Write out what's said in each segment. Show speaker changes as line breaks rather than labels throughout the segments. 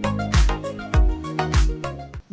Bye.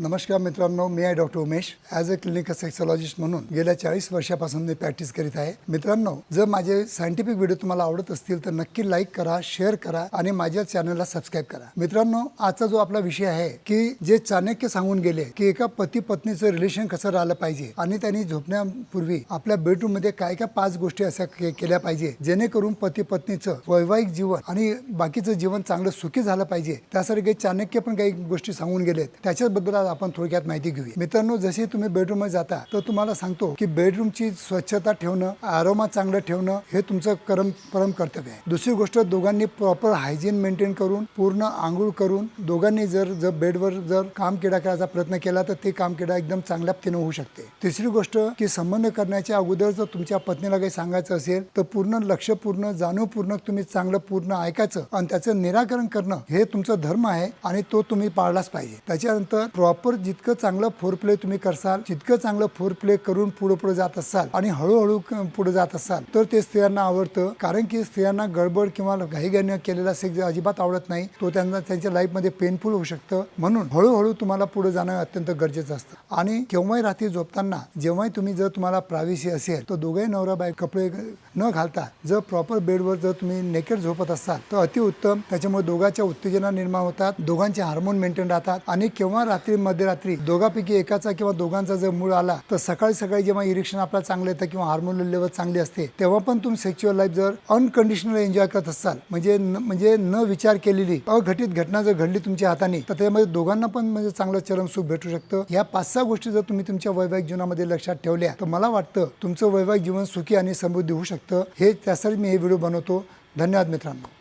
नमस्कार मित्रांनो मी आहे doctor Umesh as a clinical sexologist म्हणून गेल्या चाळीस वर्षापासून मी प्रॅक्टिस करीत आहे. मित्रांनो जर माझे सायंटिफिक व्हिडिओ तुम्हाला आवडत असतील तर नक्की लाईक करा शेअर करा आणि माझ्या चॅनलला सबस्क्राईब करा. मित्रांनो आजचा जो आपला विषय आहे की जे चाणक्य सांगून गेले की एका पती पत्नीचं रिलेशन कसं राहिलं पाहिजे आणि त्यांनी झोपण्यापूर्वी आपल्या बेडरूममध्ये काय काय पाच गोष्टी अशा के- केल्या पाहिजे जेणेकरून पती पत्नीचं वैवाहिक जीवन आणि बाकीचं जीवन चांगलं सुखी झालं पाहिजे त्यासाठी काही चाणक्य पण काही गोष्टी सांगून गेलेत. त्याच्याबद्दल आज आपण थोडक्यात माहिती घेऊया. मित्रांनो जसे तुम्ही बेडरूममध्ये जाता तर तुम्हाला सांगतो की बेडरूमची स्वच्छता ठेवणं आरोमा चांगलं ठेवणं हे तुमचं करम परम कर्तव्य आहे. दुसरी गोष्ट दोघांनी प्रॉपर हायजीन मेंटेन करून पूर्ण आंघोळ करून दोघांनी जर जर बेडवर जर काम किडा करायचा प्रयत्न केला तर ते काम किडा एकदम चांगल्या पद्धतीने होऊ शकते. तिसरी गोष्ट की संबंध करण्याच्या अगोदर जर तुमच्या पत्नीला काही सांगायचं असेल तर पूर्ण लक्षपूर्ण जाणीवपूर्वक तुम्ही चांगलं पूर्ण ऐकायचं आणि त्याचं निराकरण करणं हे तुमचं धर्म आहे आणि तो तुम्ही पाळलाच पाहिजे. त्याच्यानंतर प्रॉपर जितकं चांगलं फोर प्ले तुम्ही करसाल जितकं चांगलं फोर प्ले करून पुढे पुढे जात असाल आणि हळूहळू पुढे जात असाल तर ते स्त्रियांना आवडतं. कारण की स्त्रियांना गडबड किंवा घाईघाईनं केलेला सेक्स अजिबात आवडत नाही. तो त्यांना त्यांच्या लाईफमध्ये पेनफुल होऊ शकतं. म्हणून हळूहळू तुम्हाला पुढे जाणं अत्यंत गरजेचं असतं. आणि केव्हाही रात्री झोपताना जेव्हाही तुम्ही जर तुम्हाला प्रायव्हसी असेल तर दोघेही नवरा बाय कपडे न घालता जर प्रॉपर बेडवर जर तुम्ही नेकेड झोपत असाल तर अतिउत्तम. त्याच्यामुळे दोघांच्या उत्तेजना निर्माण होतात. दोघांचे हार्मोन मेंटेन राहतात. आणि केव्हा रात्री मध्यरात्री दोघांपैकी एकाचा किंवा दोघांचा जर मूळ आला तर सकाळी सकाळी जेव्हा इरिक्शन आपला चांगलं येतं किंवा हार्मोन लेवल चांगली असते तेव्हा पण तुम्ही सेक्च्युअल लाईफ जर अनकंडिशनल एन्जॉय करत असाल म्हणजे न- म्हणजे न विचार केलेली अघटित घटना जर घडली तुमच्या हाताने तर त्यामध्ये दोघांना पण म्हणजे चांगलं चरम सुख भेटू शकतं. या पाच सहा गोष्टी जर तुम्ही तुमच्या वैवाहिक जीवनामध्ये लक्षात ठेवल्या तर मला वाटतं तुमचं वैवाहिक जीवन सुखी आणि समृद्धी होऊ शकतं. हे त्यासाठी मी हे व्हिडिओ बनवतो. धन्यवाद मित्रांनो.